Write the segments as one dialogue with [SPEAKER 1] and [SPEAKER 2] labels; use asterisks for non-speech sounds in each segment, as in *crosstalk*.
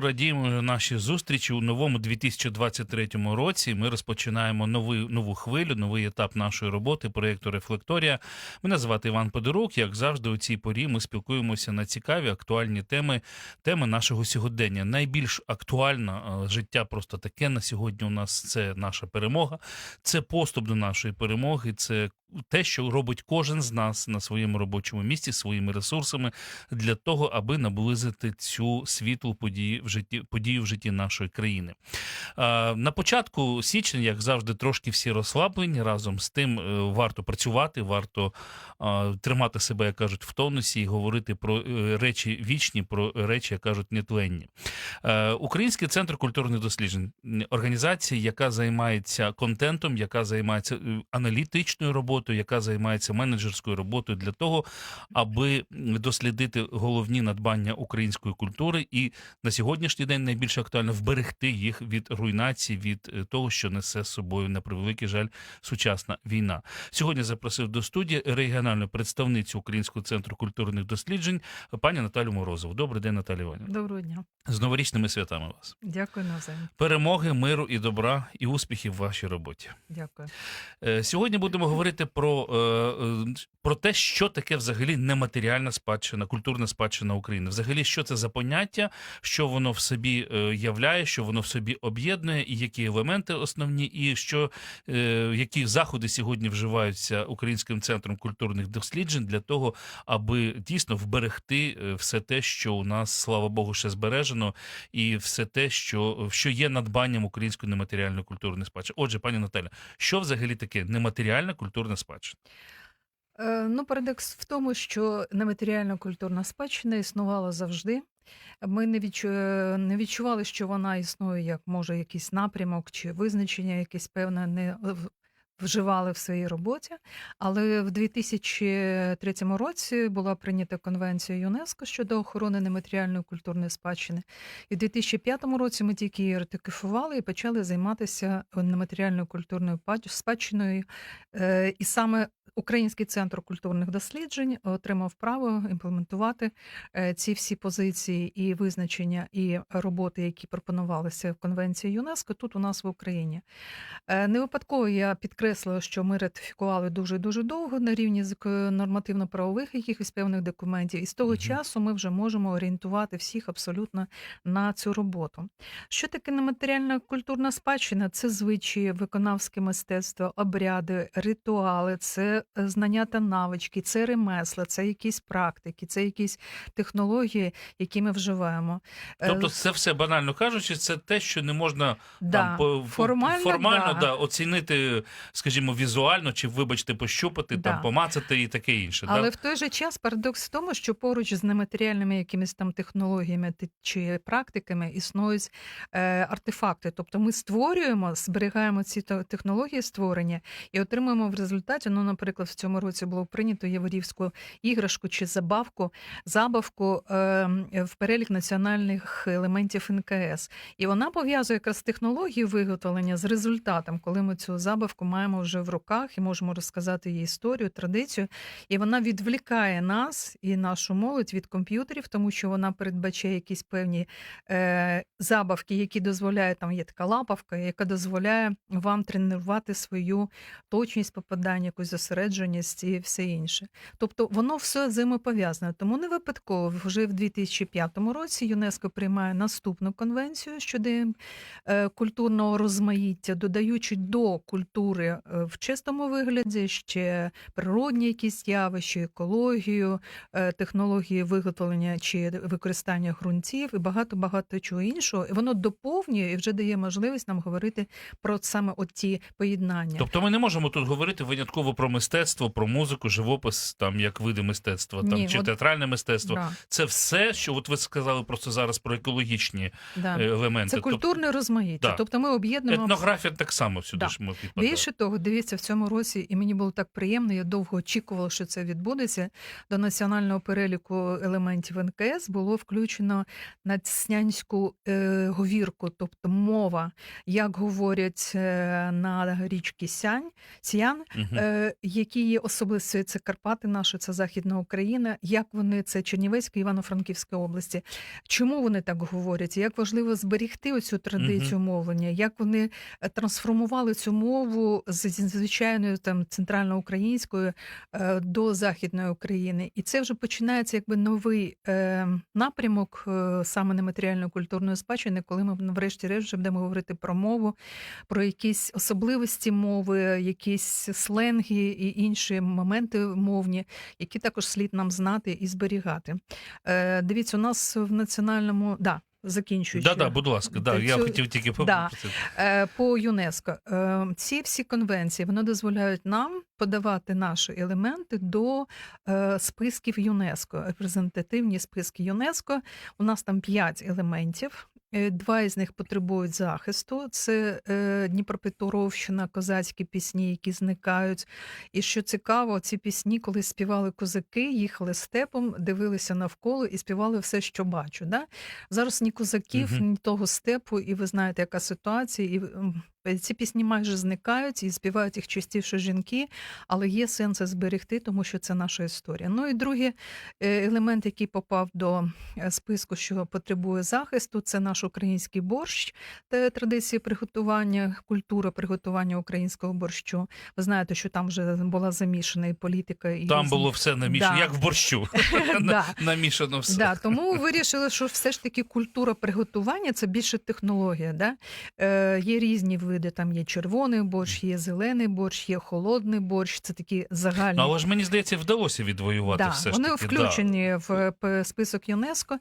[SPEAKER 1] Радіємо наші зустрічі у новому 2023 році. Ми розпочинаємо новий, нову хвилю, новий етап нашої роботи проєкту Рефлекторія. Мене звати Іван Подорук. Як завжди, у цій порі ми спілкуємося на цікаві актуальні теми, теми нашого сьогодення. Найбільш актуальна е, життя просто таке на сьогодні. У нас це наша перемога, це поступ до нашої перемоги. Це те, що робить кожен з нас на своєму робочому місці своїми ресурсами для того, аби наблизити цю світлу подію в житті подію в житті нашої країни. На початку січня, як завжди, трошки всі розслаблені. Разом з тим е, варто працювати, варто тримати себе, як кажуть, в тонусі і говорити про е, речі вічні, про речі, як кажуть, нетленні. Е, Український центр культурних досліджень організація, яка займається контентом, яка займається аналітичною роботою, яка займається менеджерською роботою для того, аби дослідити головні надбання української культури, і на сьогоднішній день найбільш актуально вберегти їх від руйнації, від е, того, що несе з собою на превеликий жаль сучасна війна. Сьогодні запросив до студії регіональну представницю Українського центру культурних досліджень пані Наталю Морозову. Добрий день, Наталі Іванівна.
[SPEAKER 2] Доброго дня.
[SPEAKER 1] З новорічними святами вас.
[SPEAKER 2] Дякую навзаєм.
[SPEAKER 1] Перемоги, миру і добра, і успіхів в вашій роботі.
[SPEAKER 2] Дякую.
[SPEAKER 1] Е, Сьогодні будемо говорити про, е, е, про те, що таке взагалі нематеріальна спадщина, культурна спадщина України. Взагалі, що це за поняття, що воно в собі е, являє, що воно в собі об'єднує, і які елементи основні, і що які заходи сьогодні вживаються Українським центром культурних досліджень для того, аби дійсно вберегти все те, що у нас, слава Богу, ще збережено, і все те, що, що є надбанням української нематеріальної культурної спадщини. Отже, пані Наталя, що взагалі таке нематеріальна культурна спадщина?
[SPEAKER 2] Е, ну, парадокс в тому, що нематеріальна культурна спадщина існувала завжди. Ми не, відчу... е, не відчували, що вона існує як може якийсь напрямок чи визначення, якесь певне не вживали в своїй роботі. Але в 2003 році була прийнята конвенція ЮНЕСКО щодо охорони нематеріальної культурної спадщини. І в 2005 році ми тільки її ратифікували і почали займатися нематеріальною культурною спадщиною. Е, І саме Український центр культурних досліджень отримав право імплементувати е, ці всі позиції і визначення, і роботи, які пропонувалися в конвенції ЮНЕСКО тут у нас в Україні. Е, Не випадково я підкреслила, що ми ратифікували дуже дуже довго на рівні зак- нормативно-правових якихось певних документів, і з того
[SPEAKER 1] Мгм.
[SPEAKER 2] часу ми вже можемо орієнтувати всіх абсолютно на цю роботу. Що таке нематеріальна культурна спадщина? Це звичаї, виконавське мистецтво, обряди, ритуали, це е, знання та навички, це ремесла, це якісь практики, це якісь технології, які ми вживаємо. Е,
[SPEAKER 1] Тобто, це все банально кажучи, це те, що не можна
[SPEAKER 2] да,
[SPEAKER 1] там
[SPEAKER 2] формально,
[SPEAKER 1] формально
[SPEAKER 2] да.
[SPEAKER 1] да. оцінити, скажімо, візуально, чи вибачте, пощупати,
[SPEAKER 2] Да.
[SPEAKER 1] там помацати і таке інше.
[SPEAKER 2] Але
[SPEAKER 1] да?
[SPEAKER 2] в той же час парадокс в тому, що поруч з нематеріальними якимись там технологіями чи практиками існують е, артефакти. Тобто ми створюємо, зберігаємо ці технології створення і отримуємо в результаті. Ну, наприклад, в цьому році було прийнято яворівську іграшку чи забавку, забавку е, в перелік національних елементів НКС. І вона пов'язує якраз технологію виготовлення з результатом, коли ми цю забавку маємо вже в руках і можемо розказати її історію, традицію. І вона відвлікає нас і нашу молодь від комп'ютерів, тому що вона передбачає якісь певні е, забавки, які дозволяють, там є така лапавка, яка дозволяє вам тренувати свою точність попадання, якусь зосередженість і все інше. Тобто воно все взаємопов'язане. Тому не випадково вже в 2005 році ЮНЕСКО приймає наступну конвенцію щодо е, культурного розмаїття, додаючи до культури е, в чистому вигляді ще природні якісь явища, екологію, е, технології виготовлення чи використання ґрунтів і багато багато чого іншого. І воно доповнює і вже дає можливість нам говорити про саме оті поєднання.
[SPEAKER 1] Тобто ми не можемо тут говорити винятково про мистецтво. Мистецтво, про музику, живопис, там як види мистецтва, там
[SPEAKER 2] Ні,
[SPEAKER 1] чи
[SPEAKER 2] от-
[SPEAKER 1] театральне мистецтво.
[SPEAKER 2] Да,
[SPEAKER 1] Це все, що от ви сказали просто зараз про екологічні
[SPEAKER 2] да.
[SPEAKER 1] е, елементи.
[SPEAKER 2] Це
[SPEAKER 1] Тобто
[SPEAKER 2] культурне розмаїття.
[SPEAKER 1] да.
[SPEAKER 2] Тобто ми об'єднуємо
[SPEAKER 1] етнографія так само сюди
[SPEAKER 2] Да.
[SPEAKER 1] ж ми підпадає.
[SPEAKER 2] Більше того, дивіться, в цьому році, і мені було так приємно, я довго очікувала, що це відбудеться. До національного переліку елементів НКС було включено надснянську е, говірку, тобто мова, як говорять е, на річці Сянь, Сіян,
[SPEAKER 1] Мгм.
[SPEAKER 2] е, які є особливості, це Карпати наші, це Західна Україна, як вони це Чернівецька, Івано-Франківська області. Чому вони так говорять? Як важливо зберегти оцю традицію мовлення, як вони е, трансформували цю мову з зі звичайної там центральноукраїнської е, до західної України, і це вже починається якби новий е, напрямок саме нематеріальної культурної спадщини, коли ми врешті-решт вже будемо говорити про мову, про якісь особливості мови, якісь сленги і інші моменти мовні, які також слід нам знати і зберігати. Е, дивіться, у нас в національному да. Закінчуючи.
[SPEAKER 1] Да, да, будь ласка, да, я хотів тільки
[SPEAKER 2] Да. Е, по ЮНЕСКО. Е, Ці всі конвенції вони дозволяють нам подавати наші елементи до е, списків ЮНЕСКО, репрезентативні списки ЮНЕСКо. У нас там п'ять елементів. Е, Два із них потребують захисту. Це е, Дніпропетровщина, козацькі пісні, які зникають. І що цікаво, ці пісні, коли співали козаки, їхали степом, дивилися навколо і співали все, що бачу. Да? Зараз ні козаків,
[SPEAKER 1] Мгм.
[SPEAKER 2] ні того степу, і ви знаєте, яка ситуація. І м, ці пісні майже зникають і співають їх частіше жінки, але є сенс це зберегти, тому що це наша історія. Ну і другий е, елемент, який попав до е, списку, що потребує захисту, це наш український борщ та традиції приготування, культура приготування українського борщу. Ви знаєте, що там вже була замішана і політика, і
[SPEAKER 1] Там було все намішано,
[SPEAKER 2] Да.
[SPEAKER 1] як в борщу. *laughs* Намішано все.
[SPEAKER 2] Да, тому вирішили, що все ж таки культура приготування це більше технологія. Да? Е, є різні види. Там є червоний борщ, є зелений борщ, є холодний борщ. Це такі загальні.
[SPEAKER 1] Ну, але ж мені здається, вдалося відвоювати
[SPEAKER 2] Да,
[SPEAKER 1] все ж
[SPEAKER 2] вони
[SPEAKER 1] таки.
[SPEAKER 2] включені в список ЮНЕСКо.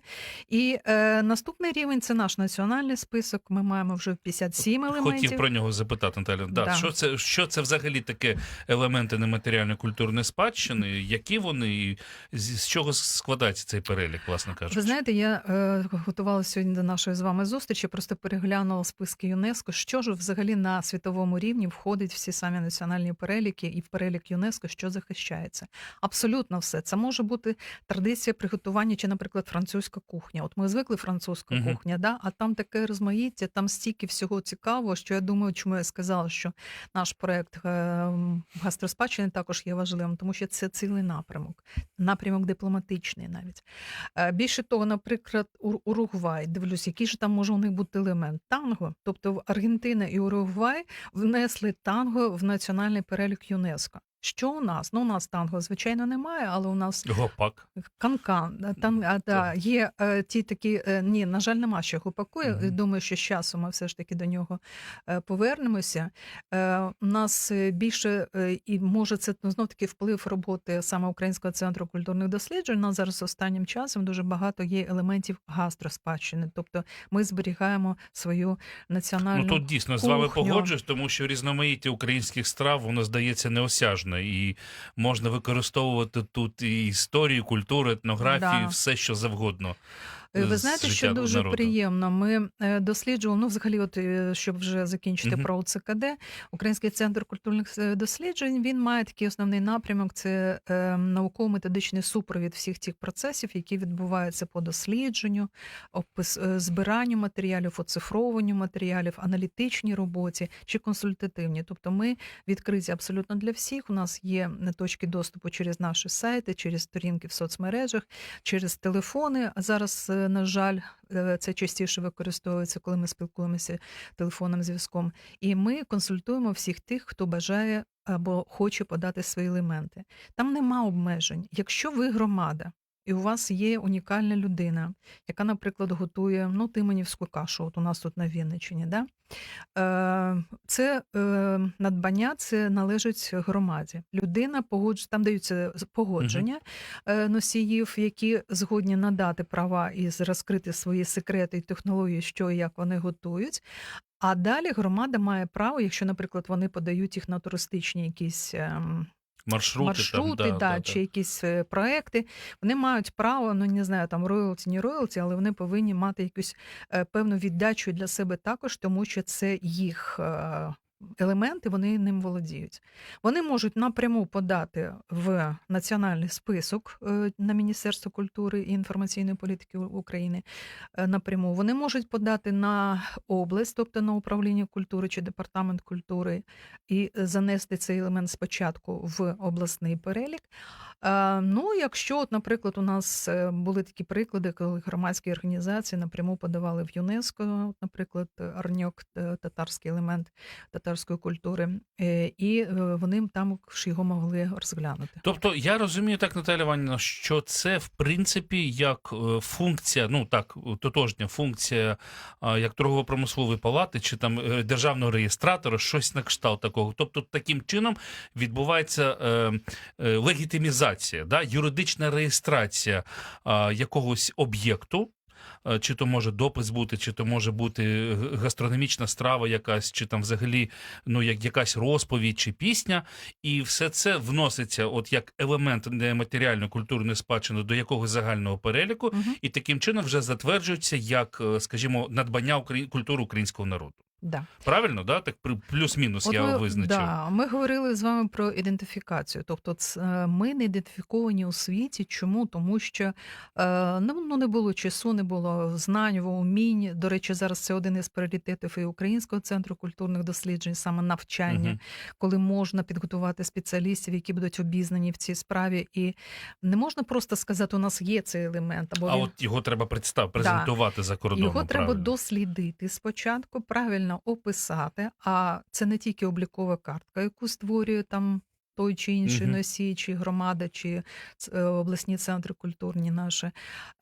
[SPEAKER 2] І е, наступний рівень це наш національний список. Ми маємо вже 57
[SPEAKER 1] Да.
[SPEAKER 2] елементів.
[SPEAKER 1] Хотів про нього запитати, Наталя. Да.
[SPEAKER 2] Да.
[SPEAKER 1] Що, це, що це взагалі таке елементи нематеріальної культурної спадщини? Які вони і з, з чого складається цей перелік, власне кажучи?
[SPEAKER 2] Ви знаєте, я е, готувалася сьогодні до нашої з вами зустрічі, просто переглянула списки ЮНЕСКО. Що ж взагалі на світовому рівні входить всі самі національні переліки і в перелік ЮНЕСКО, що захищається? Абсолютно все. Це може бути традиція приготування, чи, наприклад, французька кухня. От ми звикли французька
[SPEAKER 1] Мгм.
[SPEAKER 2] кухня, да? а там таке розмаїття, там стільки всього цікавого, що я думаю, чому я сказала, що наш проект е, гастроспадщини також є важливим, тому що це цілий напрямок, напрямок дипломатичний навіть. Е, Більше того, наприклад, Ур- Уругвай, дивлюсь, який же там може у них бути елемент танго. Тобто в Аргентина і Уругвай внесли танго в національний перелік ЮНЕСКо. Що у нас? Ну, у нас танго, звичайно, немає, але у нас
[SPEAKER 1] Гопак.
[SPEAKER 2] канкан. Там а, да, є е, ті такі. Е, ні, на жаль, нема ще гупаку. Я
[SPEAKER 1] Мгм.
[SPEAKER 2] думаю, що з часом ми все ж таки до нього е, повернемося. Е, у нас е, більше е, і може це ну, знов таки вплив роботи саме Українського центру культурних досліджень. У нас зараз останнім часом дуже багато є елементів гастроспадщини. Тобто ми зберігаємо свою національну
[SPEAKER 1] Ну тут дійсно з вами
[SPEAKER 2] кухню.
[SPEAKER 1] погоджуюсь, тому що різноманіття українських страв воно здається неосяжне, і можна використовувати тут і історію, культуру, етнографію,
[SPEAKER 2] Да.
[SPEAKER 1] все що завгодно.
[SPEAKER 2] Е, Ви знаєте, що дуже
[SPEAKER 1] народу.
[SPEAKER 2] приємно. Ми е, досліджували, ну, взагалі, от е, щоб вже закінчити
[SPEAKER 1] Мгм.
[SPEAKER 2] про УЦКД, Український центр культурних досліджень. Він має такий основний напрямок: це е, науково-методичний супровід всіх тих процесів, які відбуваються по дослідженню, опис збиранню матеріалів, оцифровуванню матеріалів, аналітичній роботі чи консультативній. Тобто, ми відкриті абсолютно для всіх. У нас є точки доступу через наші сайти, через сторінки в соцмережах через телефони. А зараз, на жаль, е, це частіше використовується, коли ми спілкуємося телефонним зв'язком. І ми консультуємо всіх тих, хто бажає або хоче подати свої елементи. Там нема обмежень. Якщо ви громада. І у вас є унікальна людина, яка, наприклад, готує ну, тименівську кашу, от у нас тут на Вінниччині. Да? Е, Це е, надбання, це належить громаді. Людина погодж... там даються погодження е, носіїв, які згодні надати права і розкрити свої секрети і технології, що і як вони готують. А далі громада має право, якщо, наприклад, вони подають їх на туристичні якісь ем,
[SPEAKER 1] Маршрути,
[SPEAKER 2] маршрути,
[SPEAKER 1] там,
[SPEAKER 2] да, чи якісь е, проекти, вони мають право, ну не знаю, там роялті, не роялті, але вони повинні мати якусь е, певну віддачу для себе також, тому що це їх. Елементи вони ним володіють. Вони можуть напряму подати в національний список е, на Міністерство культури і інформаційної політики України е, напряму. Вони можуть подати на область, тобто на управління культури чи департамент культури, і занести цей елемент спочатку в обласний перелік. Е, Ну, якщо, от, наприклад, у нас були такі приклади, коли громадські організації напряму подавали в ЮНЕСКО, наприклад, Арньок, татарський елемент татарської культури, е, і е, вони там його могли розглянути.
[SPEAKER 1] Тобто я розумію так, Наталя Іванівна, що це в принципі як е, функція, ну так, тотожня функція як торгово-промислової палати чи там державного реєстратора, щось на кшталт такого. Тобто таким чином відбувається легітимізація, да? юридична реєстрація якогось об'єкту. Е, Чи то може допис бути, чи то може бути гастрономічна страва якась, чи там взагалі ну як якась розповідь чи пісня, і все це вноситься от як елемент нематеріальної культурної спадщини до якогось загального переліку,
[SPEAKER 2] угу.
[SPEAKER 1] і таким чином вже затверджується як, е, скажімо, надбання культури українського народу.
[SPEAKER 2] Да.
[SPEAKER 1] Правильно, да? Так плюс-мінус я
[SPEAKER 2] ми,
[SPEAKER 1] визначив.
[SPEAKER 2] Да, ми говорили з вами про ідентифікацію. Тобто, е, ми не ідентифіковані у світі. Чому? Тому що е, ну, ну, не було часу, не було знань, умінь. До речі, зараз це один із пріоритетів і Українського центру культурних досліджень, саме навчання,
[SPEAKER 1] Мгм.
[SPEAKER 2] коли можна підготувати спеціалістів, які будуть обізнані в цій справі. І не можна просто сказати, у нас є цей елемент, або
[SPEAKER 1] А
[SPEAKER 2] він
[SPEAKER 1] от його треба представ, презентувати за кордоном.
[SPEAKER 2] його треба дослідити спочатку, правильно описати. А це не тільки облікова картка, яку створює там той чи інший
[SPEAKER 1] Мгм.
[SPEAKER 2] носій, чи громада, чи ц- е, обласні центри культурні наші.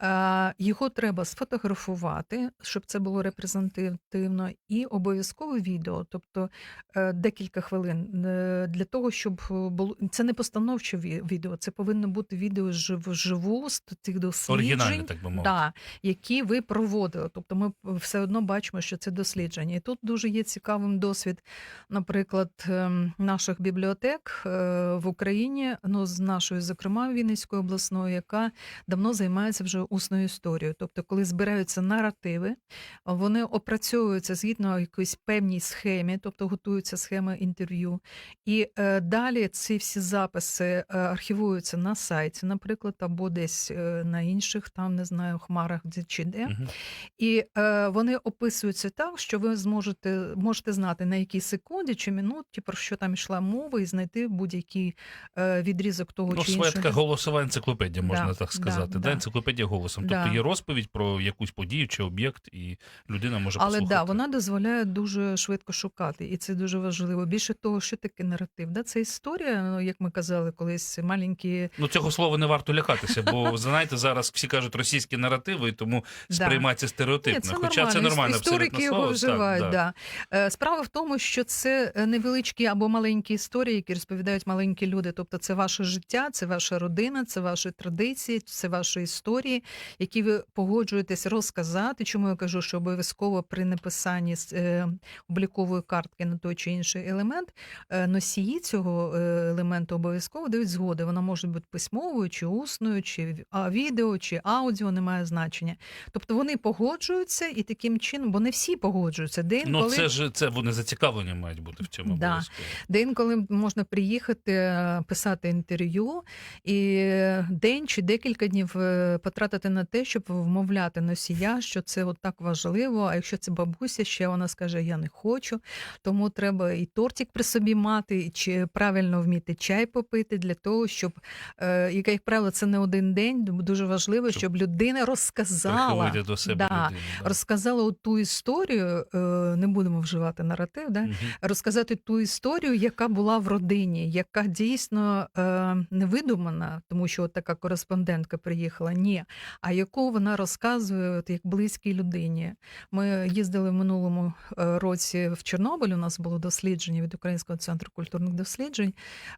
[SPEAKER 2] Е, Його треба сфотографувати, щоб це було репрезентативно, і обов'язково відео, тобто е, декілька хвилин е, для того, щоб було це не постановче ві- відео, це повинно бути відео жив- вживу з тих досліджень.
[SPEAKER 1] Оригінальне, так би мовити.
[SPEAKER 2] Да, які ви проводили. Тобто ми все одно бачимо, що це дослідження. І тут дуже є цікавим досвід, наприклад, ем, наших бібліотек е, в Україні, ну з нашою, зокрема, Вінницькою обласною, яка давно займається вже усною історією. Тобто, коли збираються наративи, вони опрацьовуються згідно якоїсь певній схемі, тобто готуються схеми інтерв'ю. І е, далі ці всі записи е, архівуються на сайті, наприклад, або десь е, на інших, там не знаю, хмарах де чи де.
[SPEAKER 1] Мгм.
[SPEAKER 2] І е, вони описуються так, що ви зможете можете знати на якій секунді чи минуті про що там йшла мова, і знайти будь-який е, відрізок того
[SPEAKER 1] Ну,
[SPEAKER 2] чи іншого.
[SPEAKER 1] така голосова енциклопедія, можна
[SPEAKER 2] Да,
[SPEAKER 1] так сказати. Да,
[SPEAKER 2] да.
[SPEAKER 1] Енциклопедія голосом.
[SPEAKER 2] Да.
[SPEAKER 1] Тобто є розповідь про якусь подію чи об'єкт, і людина може
[SPEAKER 2] Але
[SPEAKER 1] послухати.
[SPEAKER 2] да, вона дозволяє дуже швидко шукати, і це дуже важливо. Більше того, що таке наратив. Да? Це історія, ну, як ми казали колись, маленькі
[SPEAKER 1] Ну, цього слова не варто лякатися, бо знаєте, зараз всі кажуть російські наративи, і тому *laughs* сприймається стереотипно.
[SPEAKER 2] Ні, це
[SPEAKER 1] Хоча це
[SPEAKER 2] нормально.
[SPEAKER 1] нормально
[SPEAKER 2] Історики його
[SPEAKER 1] слово.
[SPEAKER 2] вживають.
[SPEAKER 1] Так, да.
[SPEAKER 2] да. Е, Справа в тому, що це е, невеличкі або маленькі історії, які розповідають маленькі люди. Тобто, це ваше життя, це ваша родина, це ваші традиції, це ваші історії, які ви погоджуєтесь розказати. Чому я кажу, що обов'язково при написанні е, облікової картки на той чи інший елемент е, носії цього е, елементу обов'язково дають згоди. Вона може бути письмовою, чи усною, чи відео, чи аудіо, не має значення. Тобто вони погоджуються і таким чином, бо не всі погоджуються. Де
[SPEAKER 1] Ну,
[SPEAKER 2] інколи,
[SPEAKER 1] це ж це вони зацікавлені мають бути в цьому
[SPEAKER 2] Да.
[SPEAKER 1] обов'язково.
[SPEAKER 2] де інколи можна приїхати, е, писати інтерв'ю, і день чи декілька днів е, потратити на те, щоб вмовляти носія, що це от так важливо. А якщо це бабуся, ще вона скаже: Я не хочу. Тому треба і тортик при собі мати, чи правильно вміти чай попити для того, щоб е, як правило, це не один день. Дуже важливо,
[SPEAKER 1] Щоб
[SPEAKER 2] людина розказала.
[SPEAKER 1] До себе
[SPEAKER 2] да,
[SPEAKER 1] людину. Да.
[SPEAKER 2] Розказала ту історію, не будемо вживати наратив, да?
[SPEAKER 1] Мгм.
[SPEAKER 2] розказати ту історію, яка була в родині, яка дійсно е, не видумана, тому що от така кореспондентка приїхала, ні, а яку вона розказує от, як близькій людині. Ми їздили в минулому е, році в Чорнобиль. У нас було дослідження від Українського центру культурних досліджень.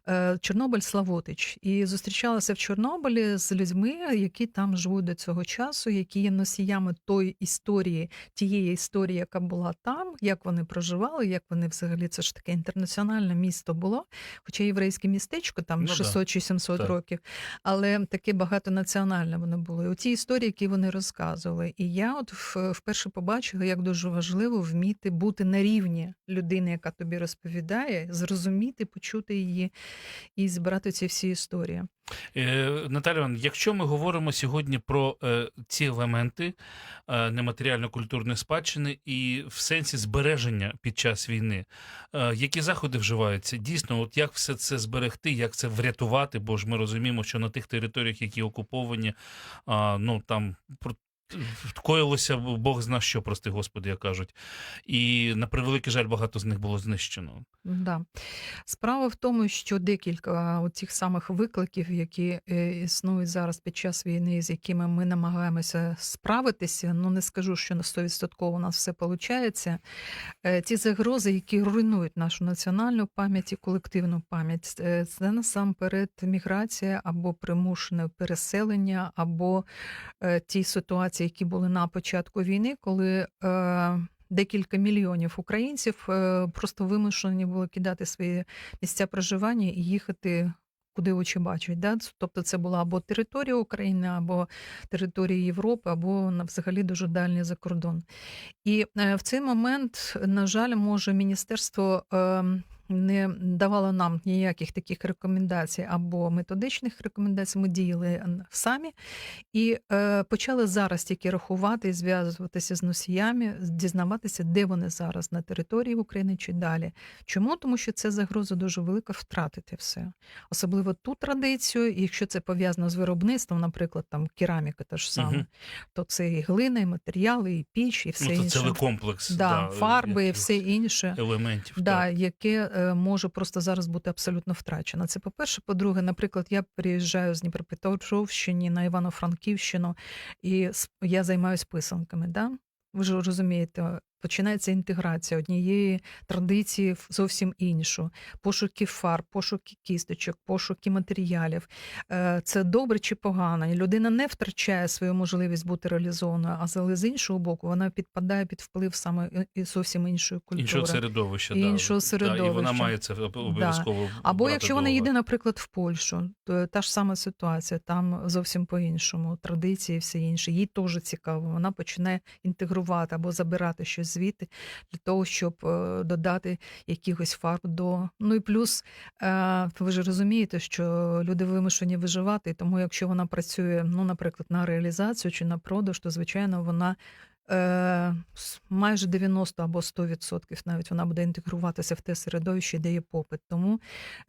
[SPEAKER 2] е, Чорнобиль Славутич. І зустрічалася в Чорнобилі з людьми, які там живуть до цього часу, які є носіями тої історії, тієї історії, яка була там, як вони проживали, як вони взагалі це ж таке інтернаціональне місто було. Хоча єврейське містечко, там
[SPEAKER 1] Ну да.
[SPEAKER 2] 600 чи 700
[SPEAKER 1] Так.
[SPEAKER 2] років, але таке багатонаціональне воно було. І оті історії, які вони розказували. І я от вперше побачила, як дуже важливо вміти бути на рівні людини, яка тобі розповідає, зрозуміти, почути її і збирати ці всі історії.
[SPEAKER 1] Е, Наталя, якщо ми говоримо сьогодні про е, ці елементи е, нематеріально-культурної спадщини і в сенсі збереження під час війни, які заходи вживаються? Дійсно, от як все це зберегти, як це врятувати? Бо ж ми розуміємо, що на тих територіях, які окуповані, ну там про- коїлося Бог зна що, прости Господи, як кажуть. І на превеликий жаль, багато з них було знищено.
[SPEAKER 2] Да. Справа в тому, що декілька цих самих викликів, які е, існують зараз під час війни, з якими ми намагаємося справитися, ну не скажу, що на 100% у нас все виходить. Ці загрози, які руйнують нашу національну пам'ять і колективну пам'ять, е, це насамперед міграція або примушене переселення, або е, ті ситуації, які були на початку війни, коли. Е, Декілька мільйонів українців е, просто вимушені були кидати свої місця проживання і їхати куди очі бачать. Да? Тобто це була або територія України, або територія Європи, або взагалі дуже дальній за кордон. І е, в цей момент, на жаль, може міністерство. Е, Не давало нам ніяких таких рекомендацій або методичних рекомендацій. Ми діяли самі і е, почали зараз тільки рахувати і зв'язуватися з носіями, дізнаватися, де вони зараз на території України чи далі. Чому? Тому що це загроза дуже велика втратити все, особливо ту традицію, і якщо це пов'язано з виробництвом, наприклад, там кераміка та ж саме,
[SPEAKER 1] Мгм.
[SPEAKER 2] то це і глина, і матеріали, і піч, і все
[SPEAKER 1] ну, це
[SPEAKER 2] інше.
[SPEAKER 1] цілий комплекс
[SPEAKER 2] да, фарби і все інше.
[SPEAKER 1] елементів.
[SPEAKER 2] Да,
[SPEAKER 1] так.
[SPEAKER 2] яке е, може просто зараз бути абсолютно втрачена. Це по-перше. По-друге, наприклад, я приїжджаю з Дніпропетровщини на Івано-Франківщину, і я займаюся писанками. Да? Ви ж розумієте, починається інтеграція однієї традиції в зовсім іншу. Пошуки фарб, пошуки кісточок, пошуки матеріалів. Е, Це добре чи погано. Людина не втрачає свою можливість бути реалізованою, а але з іншого боку, вона підпадає під вплив саме і- і зовсім іншої культури.
[SPEAKER 1] Іншого середовища,
[SPEAKER 2] Іншого
[SPEAKER 1] да. Да, і вона має це об- обов'язково.
[SPEAKER 2] Або
[SPEAKER 1] брати
[SPEAKER 2] якщо вона їде, наприклад, в Польщу, то та ж сама ситуація, там зовсім по-іншому, традиції, все інше. Їй теж цікаво. Вона починає інтегрувати або забирати щось звідти для того, щоб е, додати якихось фарб до. Ну і плюс, е, ви ж розумієте, що люди вимушені виживати, тому якщо вона працює, ну, наприклад, на реалізацію чи на продаж, то звичайно вона. Е, майже 90 або 100% навіть вона буде інтегруватися в те середовище, де є попит. Тому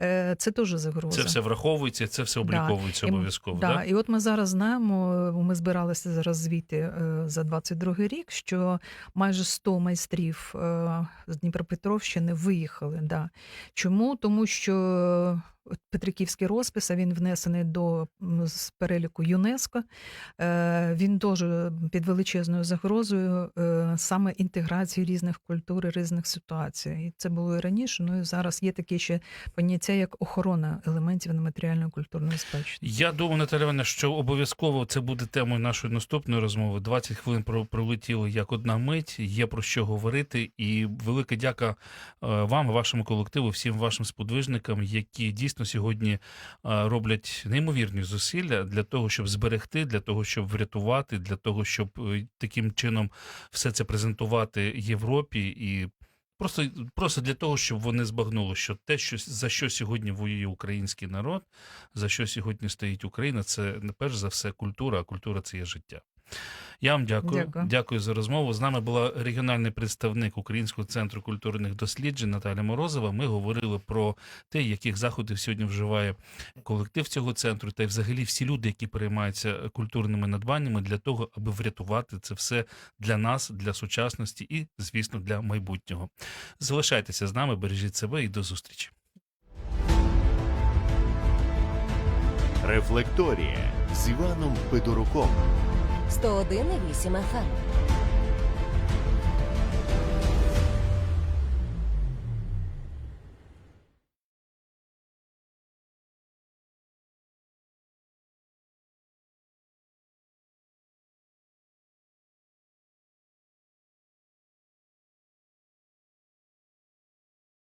[SPEAKER 2] е, це теж загроза.
[SPEAKER 1] Це все враховується, це все обліковується
[SPEAKER 2] м-
[SPEAKER 1] обов'язково.
[SPEAKER 2] Да,
[SPEAKER 1] Да?
[SPEAKER 2] і от ми зараз знаємо, ми збиралися зараз звіти е, за 22 рік, що майже 100 майстрів е, з Дніпропетровщини виїхали. Да. Чому? Тому що Петриківський розпис, а він внесений до з переліку ЮНЕСКО. Е, Він теж під величезною загрозою е, саме інтеграції різних культур і різних ситуацій. І це було і раніше. Ну і зараз є таке ще поняття як охорона елементів нематеріальної культурної спадщини.
[SPEAKER 1] Я думаю, Наталя Івановна, що обов'язково це буде темою нашої наступної розмови. 20 хвилин про- пролетіло як одна мить, є про що говорити. І велика дяка е, вам, вашому колективу, всім вашим сподвижникам, які дійсно сьогодні е, роблять неймовірні зусилля для того, щоб зберегти, для того, щоб врятувати, для того, щоб е, таким чином все це презентувати Європі і. Просто, просто для того, щоб вони збагнули, що те, що за що сьогодні воює український народ, за що сьогодні стоїть Україна, це не перш за все культура, а культура це є життя. Я вам дякую.
[SPEAKER 2] Дякую.
[SPEAKER 1] за розмову. З нами була регіональний представник Українського центру культурних досліджень Наталя Морозова. Ми говорили про те, яких заходів сьогодні вживає колектив цього центру, та й взагалі всі люди, які переймаються культурними надбаннями для того, аби врятувати це все для нас, для сучасності і, звісно, для майбутнього. Залишайтеся з нами, бережіть себе і до зустрічі.
[SPEAKER 3] Рефлекторія з Іваном Федоруком.
[SPEAKER 4] 101,8 FM.